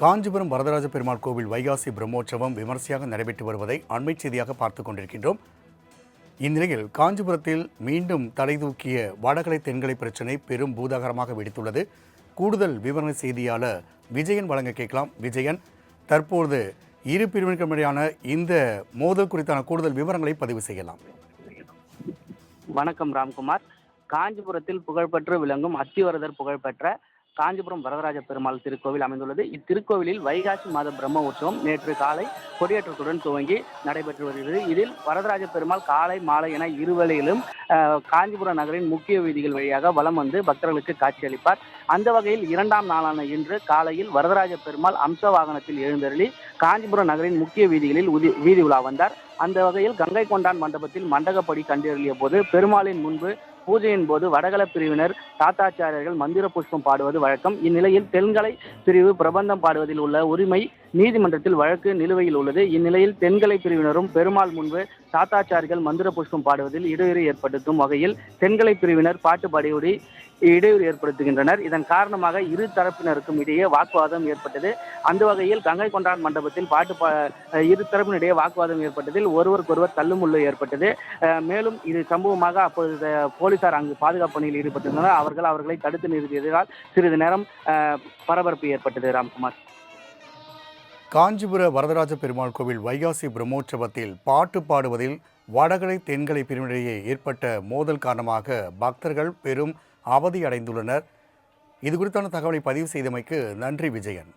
காஞ்சிபுரம் வரதராஜ பெருமாள் கோவில் வைகாசி பிரம்மோற்சவம் விமர்சையாக நடைபெற்று வருவதை அண்மை செய்தியாக பார்த்து கொண்டிருக்கின்றோம். இந்நிலையில் காஞ்சிபுரத்தில் மீண்டும் தலை தூக்கிய வடகலை தென்கலை பிரச்சினை பெரும் பூதாகரமாக வெடித்துள்ளது. கூடுதல் விவரண செய்தியாளர் விஜயன் வழங்க கேட்கலாம். விஜயன் தற்போது இரு பிரிவினருக்குமிடையான இந்த மோதல் குறித்தான கூடுதல் விவரங்களை பதிவு செய்யலாம். வணக்கம் ராம்குமார். காஞ்சிபுரத்தில் புகழ்பெற்று விளங்கும் அத்திவரதர் புகழ்பெற்ற காஞ்சிபுரம் வரதராஜ பெருமாள் திருக்கோவில் அமைந்துள்ளது. இத்திருக்கோவிலில் வைகாசி மாத பிரம்ம உற்சவம் நேற்று காலை கொடியேற்றத்துடன் துவங்கி நடைபெற்று வருகிறது. இதில் வரதராஜ பெருமாள் காலை மாலை என இருவேளையிலும் காஞ்சிபுரம் நகரின் முக்கிய வீதிகள் வழியாக வலம் வந்து பக்தர்களுக்கு காட்சியளிப்பார். அந்த வகையில் இரண்டாம் நாளான இன்று காலையில் வரதராஜ பெருமாள் அம்ச வாகனத்தில் எழுந்தருளி காஞ்சிபுரம் நகரின் முக்கிய வீதிகளில் உதி வீதி உலா வந்தார். அந்த வகையில் கங்கை கொண்டான் மண்டபத்தில் மண்டகப்படி கண்டறிய போது பெருமாளின் முன்பு பூஜையின் போது வடகள பிரிவினர் தாத்தாச்சாரியர்கள் மந்திர புஷ்பம் பாடுவது வழக்கம். இந்நிலையில் தென்கலை பிரிவு பிரபந்தம் பாடுவதில் உள்ள உரிமை நீதிமன்றத்தில் வழக்கு நிலுவையில் உள்ளது. இந்நிலையில் தென்கலை பிரிவினரும் பெருமாள் முன்பு தாத்தாச்சாரிகள் மந்திர புஷ்பம் பாடுவதில் இடையூறு ஏற்படுத்தும் வகையில் தென்கலை பிரிவினர் பாட்டு பாடியோடி இடையூறு ஏற்படுத்துகின்றனர். இதன் காரணமாக இரு தரப்பினருக்கும் இடையே வாக்குவாதம் ஏற்பட்டது. அந்த வகையில் கங்கை கொண்டான் மண்டபத்தில் பாட்டு பா இரு தரப்பினிடையே வாக்குவாதம் ஏற்பட்டதில் ஒருவருக்கொருவர் தள்ளுமுள்ளு ஏற்பட்டது. மேலும் இது சம்பவமாக அப்பொழுது போலீசார் அங்கு பாதுகாப்பு பணியில் ஈடுபட்டிருந்தனர். அவர்கள் அவர்களை தடுத்து நிறுத்தியதால் சிறிது நேரம் அஹ், பரபரப்பு ஏற்பட்டது ராம்குமார். காஞ்சிபுர வரதராஜ பெருமாள் கோவில் வைகாசி பிரம்மோற்சவத்தில் பாட்டு பாடுவதில் வடகலை தென்கலை பிரிவினரிடையே ஏற்பட்ட மோதல் காரணமாக பக்தர்கள் பெரும் அவதி அடைந்துள்ளனர். இது குறித்தான தகவலை பதிவு செய்தமைக்கு நன்றி விஜயன்.